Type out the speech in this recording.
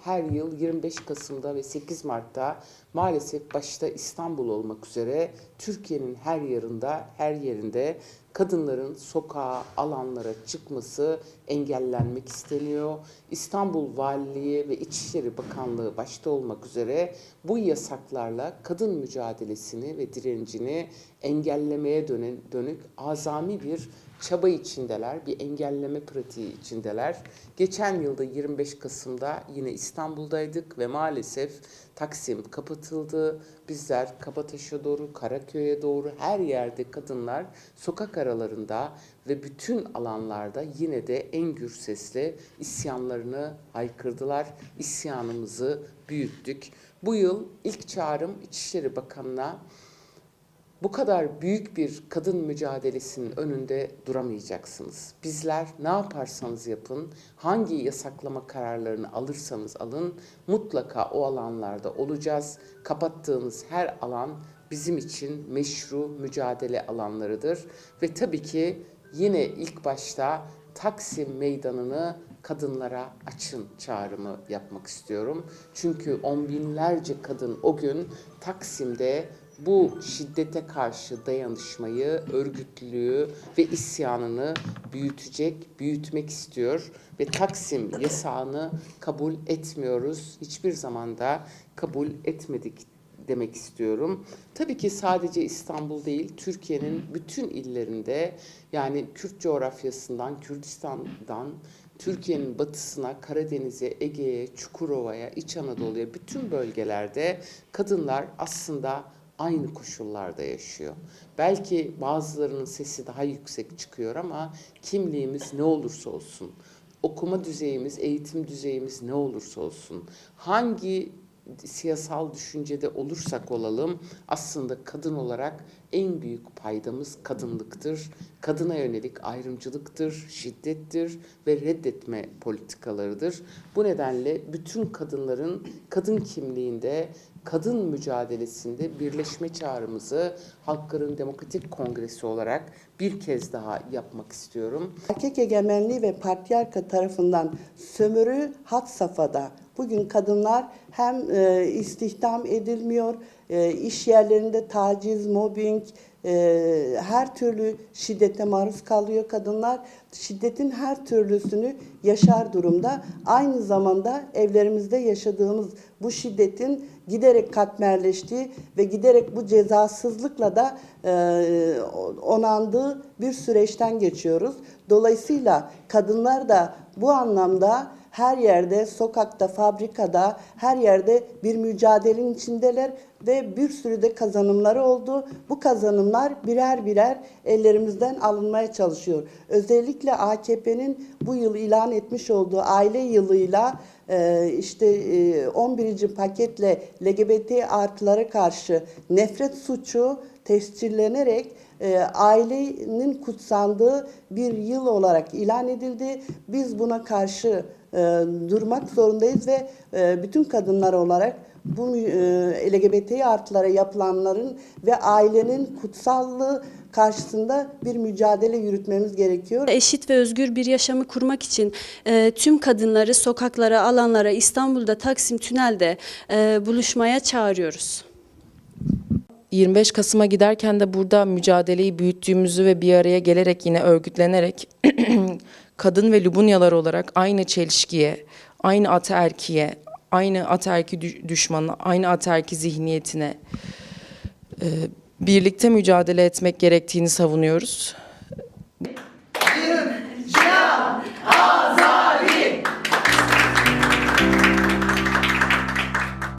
her yıl 25 Kasım'da ve 8 Mart'ta maalesef başta İstanbul olmak üzere Türkiye'nin her yerinde, her yerinde kadınların sokağa, alanlara çıkması engellenmek isteniyor. İstanbul Valiliği ve İçişleri Bakanlığı başta olmak üzere bu yasaklarla kadın mücadelesini ve direncini engellemeye dönük azami bir çaba içindeler, bir engelleme pratiği içindeler. Geçen yılda 25 Kasım'da yine İstanbul'daydık ve maalesef Taksim kapatıldı. Bizler Kabataş'a doğru, Karaköy'e doğru her yerde kadınlar sokak aralarında ve bütün alanlarda yine de en gür sesle isyanlarını haykırdılar. İsyanımızı büyüttük. Bu yıl ilk çağrım İçişleri Bakanı'na bu kadar büyük bir kadın mücadelesinin önünde duramayacaksınız. Bizler ne yaparsanız yapın, hangi yasaklama kararlarını alırsanız alın, mutlaka o alanlarda olacağız. Kapattığınız her alan bizim için meşru mücadele alanlarıdır ve tabii ki yine ilk başta Taksim Meydanı'nı kadınlara açın çağrımı yapmak istiyorum. Çünkü on binlerce kadın o gün Taksim'de bu şiddete karşı dayanışmayı, örgütlülüğü ve isyanını büyütecek, büyütmek istiyor ve Taksim yasağını kabul etmiyoruz. Hiçbir zamanda kabul etmedik demek istiyorum. Tabii ki sadece İstanbul değil, Türkiye'nin bütün illerinde yani Kürt coğrafyasından, Kürdistan'dan Türkiye'nin batısına, Karadeniz'e, Ege'ye, Çukurova'ya, İç Anadolu'ya bütün bölgelerde kadınlar aslında aynı koşullarda yaşıyor. Belki bazılarının sesi daha yüksek çıkıyor ama kimliğimiz ne olursa olsun, okuma düzeyimiz, eğitim düzeyimiz ne olursa olsun, hangi siyasal düşüncede olursak olalım aslında kadın olarak en büyük paydamız kadınlıktır. Kadına yönelik ayrımcılıktır, şiddettir ve reddetme politikalarıdır. Bu nedenle bütün kadınların kadın kimliğinde kadın mücadelesinde birleşme çağrımızı Halkların Demokratik Kongresi olarak bir kez daha yapmak istiyorum. Erkek egemenliği ve patriarka tarafından sömürü had safhada. Bugün kadınlar hem e, istihdam edilmiyor, e, iş yerlerinde taciz, mobbing, e, her türlü şiddete maruz kalıyor kadınlar. Şiddetin her türlüsünü yaşar durumda. Aynı zamanda evlerimizde yaşadığımız bu şiddetin giderek katmerleştiği ve giderek bu cezasızlıkla da e, onandığı bir süreçten geçiyoruz. Dolayısıyla kadınlar da bu anlamda her yerde, sokakta, fabrikada, her yerde bir mücadelenin içindeler ve bir sürü de kazanımları oldu. Bu kazanımlar birer birer ellerimizden alınmaya çalışıyor. Özellikle AKP'nin bu yıl ilan etmiş olduğu aile yılıyla e, işte e, 11. paketle LGBT artılara karşı nefret suçu tescillenerek e, ailenin kutsandığı bir yıl olarak ilan edildi. Biz buna karşı e, durmak zorundayız ve e, bütün kadınlar olarak bu e, LGBT artılara yapılanların ve ailenin kutsallığı karşısında bir mücadele yürütmemiz gerekiyor. Eşit ve özgür bir yaşamı kurmak için e, tüm kadınları sokaklara, alanlara, İstanbul'da Taksim Tünel'de e, buluşmaya çağırıyoruz. 25 Kasım'a giderken de burada mücadeleyi büyüttüğümüzü ve bir araya gelerek yine örgütlenerek kadın ve Lubunyalar olarak aynı çelişkiye, aynı ataerkiye, aynı ataerki dü- düşmanı, aynı ataerki zihniyetine birlikte mücadele etmek gerektiğini savunuyoruz.